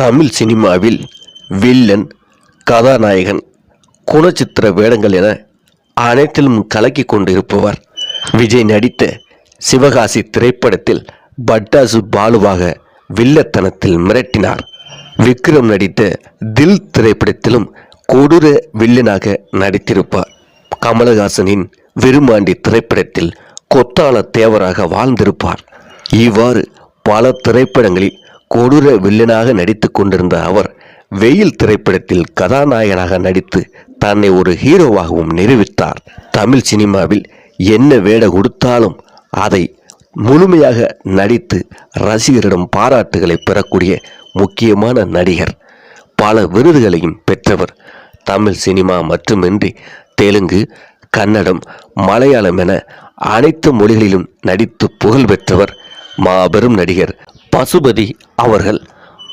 தமிழ் சினிமாவில் வில்லன் கதாநாயகன் குணச்சித்திர வேடங்கள் என அனைத்திலும் கலக்கி கொண்டிருப்பவர் விஜய் நடித்த சிவகாசி திரைப்படத்தில் பட்டாசு பாலுவாக வில்லத்தனத்தில் மிரட்டினார். விக்ரம் நடித்த தில் திரைப்படத்திலும் கொடூர வில்லனாக நடித்திருப்பார். கமலஹாசனின் விருமாண்டி திரைப்படத்தில் கொத்தாள தேவராக வாழ்ந்திருப்பார். இவ்வாறு பல திரைப்படங்களில் கொடூர வில்லனாக நடித்து கொண்டிருந்த அவர் வெயில் திரைப்படத்தில் கதாநாயகனாக நடித்து தன்னை ஒரு ஹீரோவாகவும் நிரூபித்தார். தமிழ் சினிமாவில் என்ன வேட கொடுத்தாலும் அதை முழுமையாக நடித்து ரசிகரிடம் பாராட்டுகளை பெறக்கூடிய முக்கியமான நடிகர். பல விருதுகளையும் பெற்றவர். தமிழ் சினிமா மட்டுமின்றி தெலுங்கு கன்னடம் மலையாளம் என அனைத்து மொழிகளிலும் நடித்து புகழ் பெற்றவர் மாபெரும் நடிகர். பசுபதி அவர்கள்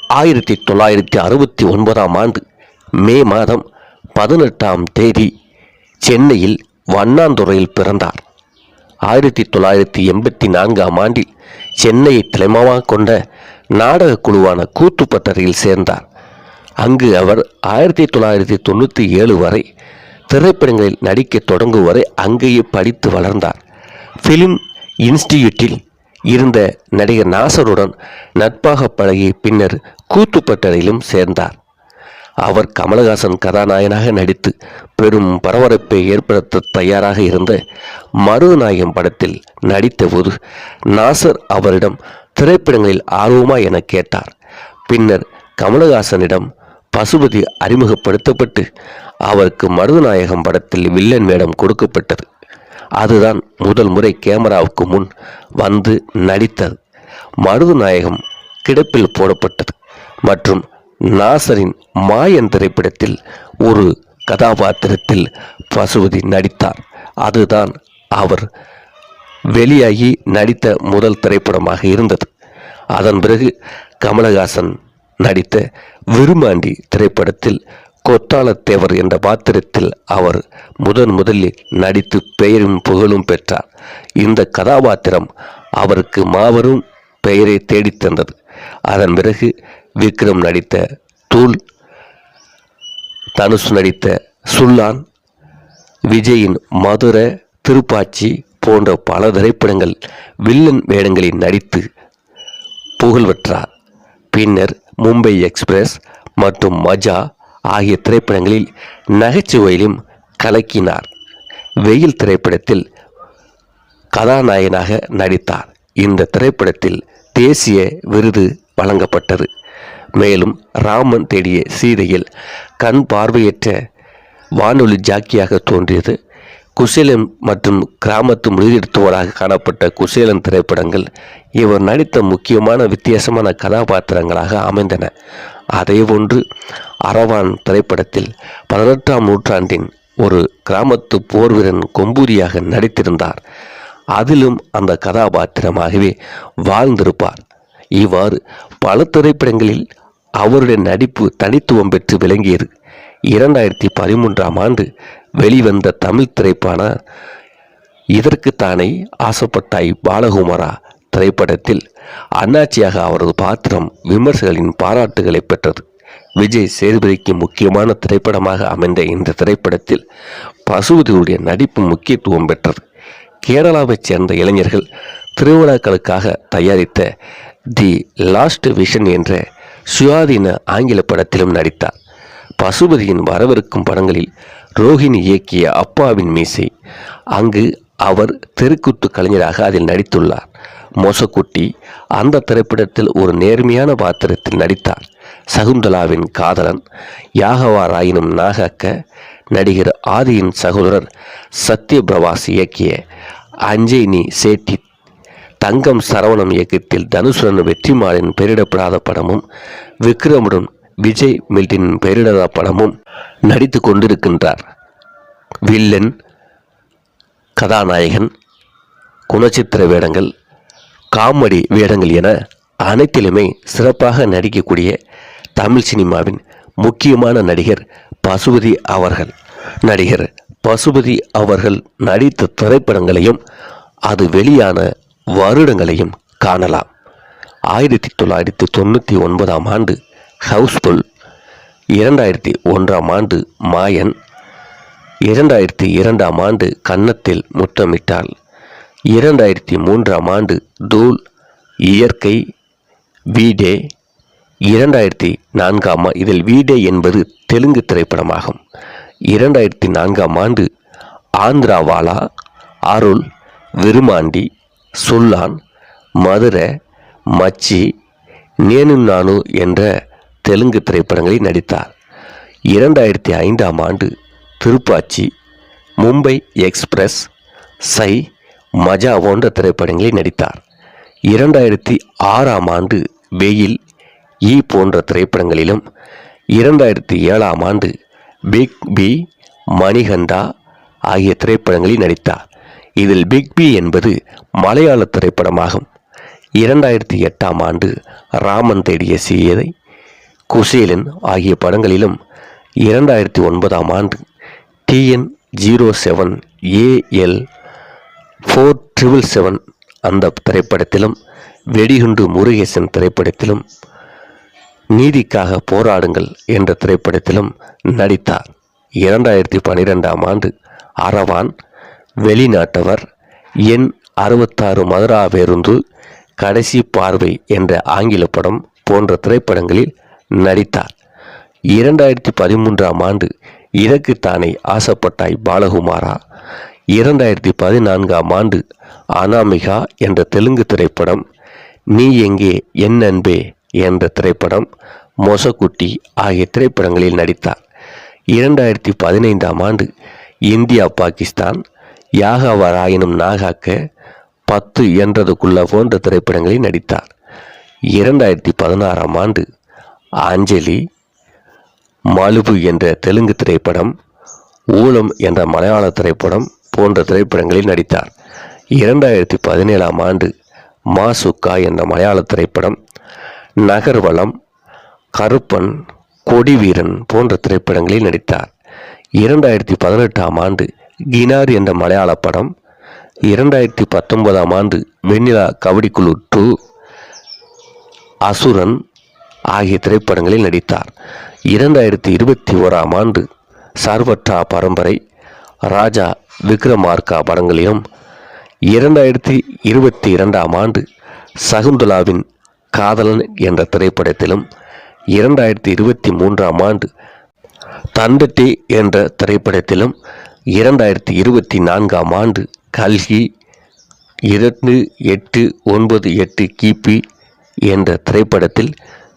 ஆயிரத்தி தொள்ளாயிரத்தி அறுபத்தி ஒன்பதாம் ஆண்டு மே மாதம் பதினெட்டாம் தேதி சென்னையில் வண்ணாந்துறையில் பிறந்தார். ஆயிரத்தி தொள்ளாயிரத்தி எண்பத்தி நான்காம் ஆண்டில் சென்னையை தலைமமாக கொண்ட நாடகக் குழுவான கூத்துப்பட்டறையில் சேர்ந்தார். அங்கு அவர் ஆயிரத்தி தொள்ளாயிரத்தி தொண்ணூற்றி ஏழு வரை திரைப்படங்களில் நடிக்கத் தொடங்கும் வரை அங்கேயே படித்து வளர்ந்தார். ஃபிலிம் இன்ஸ்டியூட்டில் இருந்த நடிகர் நாசருடன் நட்பாக பழகி பின்னர் கூத்துப்பட்டறையிலும் சேர்ந்தார். அவர் கமலஹாசன் கதாநாயகனாக நடித்து பெரும் பரபரப்பை ஏற்படுத்த தயாராக இருந்த மருதநாயகம் படத்தில் நடித்தபோது நாசர் அவரிடம் திரைப்படங்களில் ஆர்வமா என கேட்டார். பின்னர் கமலஹாசனிடம் பசுபதி அறிமுகப்படுத்தப்பட்டு அவருக்கு மருதநாயகம் படத்தில் வில்லன் வேடம் கொடுக்கப்பட்டது. அதுதான் முதல் முறை கேமராவுக்கு முன் வந்து நடித்தது. மருதுநாயகம் கிடப்பில் போடப்பட்டது மற்றும் நாசரின் மாயன் திரைப்படத்தில் ஒரு கதாபாத்திரத்தில் பசுபதி நடித்தார். அதுதான் அவர் வெளியாகி நடித்த முதல் திரைப்படமாக இருந்தது. அதன் பிறகு கமலஹாசன் நடித்த விருமாண்டி திரைப்படத்தில் கொத்தாளத்தேவர் என்ற பாத்திரத்தில் அவர் முதன் முதலில் நடித்து பெயரும் புகழும் பெற்றார். இந்த கதாபாத்திரம் அவருக்கு மாபெரும் பெயரை தேடித் தந்தது. அதன் பிறகு விக்ரம் நடித்த தூள் தனுஷ் நடித்த சுல்லான் விஜயின் மதுரை திருப்பாச்சி போன்ற பல திரைப்படங்கள் வில்லன் வேடங்களில் நடித்து புகழ் பெற்றார் பின்னர் மும்பை எக்ஸ்பிரஸ் மற்றும் மஜா ஆகிய திரைப்படங்களில் நகைச்சுவையிலும் கலக்கினார். வெயில் திரைப்படத்தில் கதாநாயகனாக நடித்தார். இந்த திரைப்படத்தில் தேசிய விருது வழங்கப்பட்டது. மேலும் ராமன் தேடிய சீதையில் கண் பார்வையற்ற வானொலி ஜாக்கியாக தோன்றியது. குசேலன் மற்றும் கிராமத்து முடிவெடுத்தவராக காணப்பட்ட குசேலன் திரைப்படங்கள் இவர் நடித்த முக்கியமான வித்தியாசமான கதாபாத்திரங்களாக அமைந்தன. அதேபோன்று அரவான் திரைப்படத்தில் பதினெட்டாம் நூற்றாண்டின் ஒரு கிராமத்து போர் வீரன் கொம்பூரியாக நடித்திருந்தார். அதிலும் அந்த கதாபாத்திரமாகவே வாழ்ந்திருப்பார். இவ்வாறு பல திரைப்படங்களில் அவருடைய நடிப்பு தனித்துவம் பெற்று விளங்கியது. இரண்டாயிரத்தி பதிமூன்றாம் ஆண்டு வெளிவந்த தமிழ் திரைப்பான இதற்குத்தானே ஆசைப்பட்டாய் பாலகுமாரா திரைப்படத்தில் அண்ணாச்சியாக அவரது பாத்திரம் விமர்சகர்களின் பாராட்டுகளை பெற்றது. விஜய் சேதுபதிக்கு முக்கியமான திரைப்படமாக அமைந்த இந்த திரைப்படத்தில் பசுபதியுடைய நடிப்பு முக்கியத்துவம் பெற்றது. கேரளாவைச் சேர்ந்த இளைஞர்கள் திருவிழாக்களுக்காக தயாரித்த தி லாஸ்ட் விஷன் என்ற சுயாதீன ஆங்கில படத்திலும் நடித்தார். பசுபதியின் வரவிருக்கும் படங்களில் ரோஹிணி இயக்கிய அப்பாவின் மீசை அங்கு அவர் தெருக்கூத்து கலைஞராக அதில் நடித்துள்ளார். மோசக்குட்டி அந்த திரைப்படத்தில் ஒரு நேர்மையான பாத்திரத்தில் நடித்தார். சகுந்தலாவின் காதலன் யாகவா ராயினும் நாகக்க நடிகர் ஆதியின் சகோதரர் சத்யபிரபாஸ் இயக்கிய அஞ்சேனி சேட்டி தங்கம் சரவணம் இயக்கத்தில் தனுஷுடன் வெற்றிமாறன் பெயரிடப்படாத படமும் விக்ரமுடன் விஜய் மில்டின் பெயரிடாத படமும் நடித்து கொண்டிருக்கின்றார். வில்லன் கதாநாயகன் குணச்சித்திர வேடங்கள் காமெடி வேடங்கள் என அனைத்திலுமே சிறப்பாக நடிக்கக்கூடிய தமிழ் சினிமாவின் முக்கியமான நடிகர் பசுபதி அவர்கள். நடிகர் பசுபதி அவர்கள் நடித்த திரைப்படங்களையும் அது வெளியான வருடங்களையும் காணலாம். ஆயிரத்தி தொள்ளாயிரத்தி தொண்ணூற்றி ஒன்பதாம் ஆண்டு ஹவுஸ்ஃபுல் இரண்டாயிரத்தி ஒன்றாம் ஆண்டு மாயன் இரண்டாயிரத்தி இரண்டாம் ஆண்டு கன்னத்தில் முத்தமிட்டாள். இரண்டாயிரத்தி மூன்றாம் ஆண்டு தூல் இயற்கை வீடே. இரண்டாயிரத்தி நான்காம் இதில் வீடே என்பது தெலுங்கு திரைப்படமாகும். இரண்டாயிரத்தி நான்காம் ஆண்டு ஆந்திராவாலா அருள் விருமாண்டி சுல்லான் மதுரை மச்சி நேனு நானு என்ற தெலுங்கு திரைப்படங்களில் நடித்தார். இரண்டாயிரத்தி ஐந்தாம் ஆண்டு திருப்பாச்சி மும்பை எக்ஸ்பிரஸ் சை மஜா போன்ற திரைப்படங்களில் நடித்தார். இரண்டாயிரத்தி ஆறாம் ஆண்டு வெயில் ஈ போன்ற திரைப்படங்களிலும் இரண்டாயிரத்தி ஏழாம் ஆண்டு பிக் பி மணிகண்டா ஆகிய திரைப்படங்களில் நடித்தார். இதில் பிக் பி என்பது மலையாள திரைப்படமாகும். இரண்டாயிரத்தி எட்டாம் ஆண்டு ராமன் தேடிய சீதை குசேலன் ஆகிய படங்களிலும் இரண்டாயிரத்தி ஒன்பதாம் ஆண்டு TN zero seven AL four triple seven அந்த திரைப்படத்திலும் வெடிகுண்டு முருகேசன் திரைப்படத்திலும் நீதிக்காக போராடுங்கள் என்ற திரைப்படத்திலும் நடித்தார். இரண்டாயிரத்தி பன்னிரெண்டாம் ஆண்டு அரவான் வெளிநாட்டவர் எண் அறுபத்தாறு மதுரா பேருந்து கடைசி பார்வை என்ற ஆங்கில படம் போன்ற திரைப்படங்களில் நடித்தார். இரண்டாயிரத்தி பதிமூன்றாம் ஆண்டு இதற்குத்தானே ஆசைப்பட்டாய் பாலகுமாரா? இரண்டாயிரத்தி பதினான்காம் ஆண்டு அனாமிகா என்ற தெலுங்கு திரைப்படம் நீ எங்கே என் அன்பே என்ற திரைப்படம் மொசக்குட்டி ஆகிய திரைப்படங்களில் நடித்தார். இரண்டாயிரத்தி பதினைந்தாம் ஆண்டு இந்தியா பாகிஸ்தான் யாகாவராயினும் நாகாக்க பத்து என்றதுக்குள்ள போன்ற திரைப்படங்களில் நடித்தார். இரண்டாயிரத்தி பதினாறாம் ஆண்டு அஞ்சலி மலுபு என்ற தெலுங்கு திரைப்படம் ஊலம் என்ற மலையாள திரைப்படம் போன்ற திரைப்படங்களில் நடித்தார். இரண்டாயிரத்தி பதினேழாம் ஆண்டு மாசுக்கா என்ற மலையாள திரைப்படம் நகர்வளம் கருப்பன் கொடிவீரன் போன்ற திரைப்படங்களில் நடித்தார். இரண்டாயிரத்தி பதினெட்டாம் ஆண்டு கினார் என்ற மலையாள படம் இரண்டாயிரத்தி பத்தொன்பதாம் ஆண்டு வெண்ணிலா கபடிக்குழு டூ அசுரன் ஆகிய திரைப்படங்களில் நடித்தார். இரண்டாயிரத்தி இருபத்தி ஓராம் ஆண்டு சர்வற்றா பரம்பரை ராஜா விக்ரமார்க்கா படங்களிலும் இரண்டாயிரத்தி இருபத்தி இரண்டாம் ஆண்டு சகுந்தலாவின் காதலன் என்ற திரைப்படத்திலும் இரண்டாயிரத்தி இருபத்தி மூன்றாம் ஆண்டு தந்தட்டி என்ற திரைப்படத்திலும் இரண்டாயிரத்தி இருபத்தி நான்காம் ஆண்டு கல்கி இரண்டு எட்டு ஒன்பது எட்டு கிபி என்ற திரைப்படத்தில்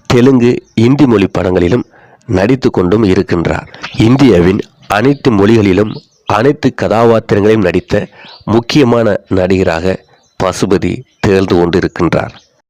தெலுங்கு இந்தி மொழி படங்களிலும் நடித்து கொண்டும் இருக்கின்றார். இந்தியாவின் அனைத்து மொழிகளிலும் அனைத்து கதாபாத்திரங்களையும் நடித்த முக்கியமான நடிகராக பசுபதி தேர்ந்து கொண்டிருக்கின்றார்.